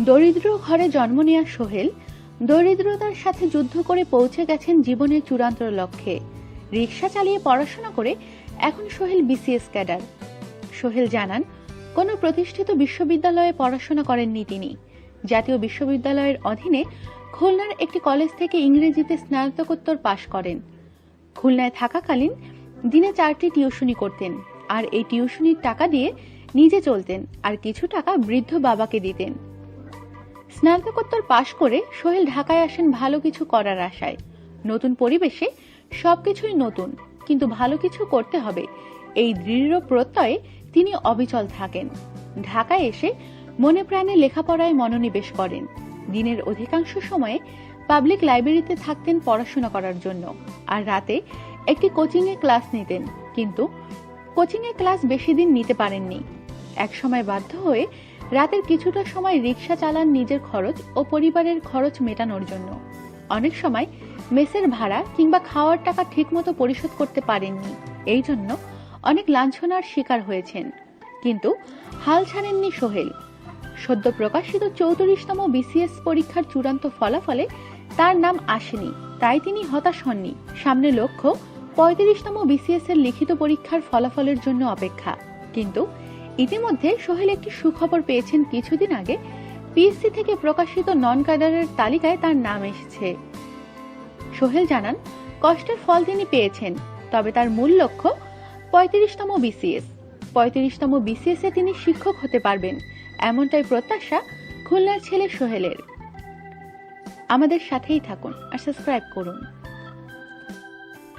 দরিদ্র ঘরে জন্ম নেওয়া সোহেল দরিদ্রতার সাথে যুদ্ধ করে পৌঁছে গেছেন জীবনের চূড়ান্ত লক্ষ্যে। রিক্সা চালিয়ে পড়াশোনা করে এখন সোহেল বিসিএস ক্যাডার। সোহেল জানান, কোনো প্রতিষ্ঠিত বিশ্ববিদ্যালয়ে পড়াশোনা করেননি তিনি। জাতীয় বিশ্ববিদ্যালয়ের অধীনে খুলনার একটি কলেজ থেকে ইংরেজিতে স্নাতকোত্তর পাশ করেন। খুলনায় থাকাকালীন দিনে চারটি টিউশনি করতেন আর এই টিউশনির টাকা দিয়ে নিজে চলতেন আর কিছু টাকা বৃদ্ধ বাবাকে দিতেন। স্নাতকোত্তর পাশ করে সোহেল ঢাকায় আসেন ভালো কিছু করার আশায়। নতুন পরিবেশে সবকিছুই নতুন, কিন্তু ভালো কিছু করতে হবে। এই দৃঢ় প্রত্যয়ে তিনি অবিচল থাকেন। ঢাকায় এসে মনে প্রাণে লেখাপড়ায় মনোনিবেশ করেন। দিনের অধিকাংশ সময়ে পাবলিক লাইব্রেরিতে থাকতেন পড়াশোনা করার জন্য। আর রাতে একটি কোচিংয়ে ক্লাস নিতেন, কিন্তু কোচিংয়ে ক্লাস বেশি দিন নিতে পারেননি। একসময় বাধ্য হয়ে রাতের কিছুটা সময় রিক্সা চালান নিজের খরচ ও পরিবারের খরচ মেটানোর জন্য। অনেক সময় মেসের ভাড়া কিংবা খাওয়ার টাকা ঠিকমতো পরিশোধ করতে পারেননি। এই জন্য অনেক লাঞ্ছনার শিকার হয়েছেন। কিন্তু হাল ছাড়েননি সোহেল। সদ্য প্রকাশিত চৌত্রিশতম বিসিএস পরীক্ষার চূড়ান্ত ফলাফলে তার নাম আসেনি, তাই তিনি হতাশ হননি। সামনে লক্ষ্য, পঁয়ত্রিশতম বিসিএস এর লিখিত পরীক্ষার ফলাফলের জন্য অপেক্ষা। কিন্তু ইতিমধ্যে সোহেল একটি সুখবর পেয়েছেন কিছুদিন আগে। পিএসসি থেকে প্রকাশিত নন ক্যাডারের তালিকায় তার নাম এসেছে। সোহেল জানান, কষ্টের ফল তিনি পেয়েছেন, তবে তার মূল লক্ষ্য পঁয়ত্রিশতম বিসিএস। পঁয়ত্রিশতম বিসিএস এ তিনি শিক্ষক হতে পারবেন, এমনটাই প্রত্যাশা খুলনার ছেলে সোহেলের। আমাদের সাথেই থাকুন আর সাবস্ক্রাইব করুন।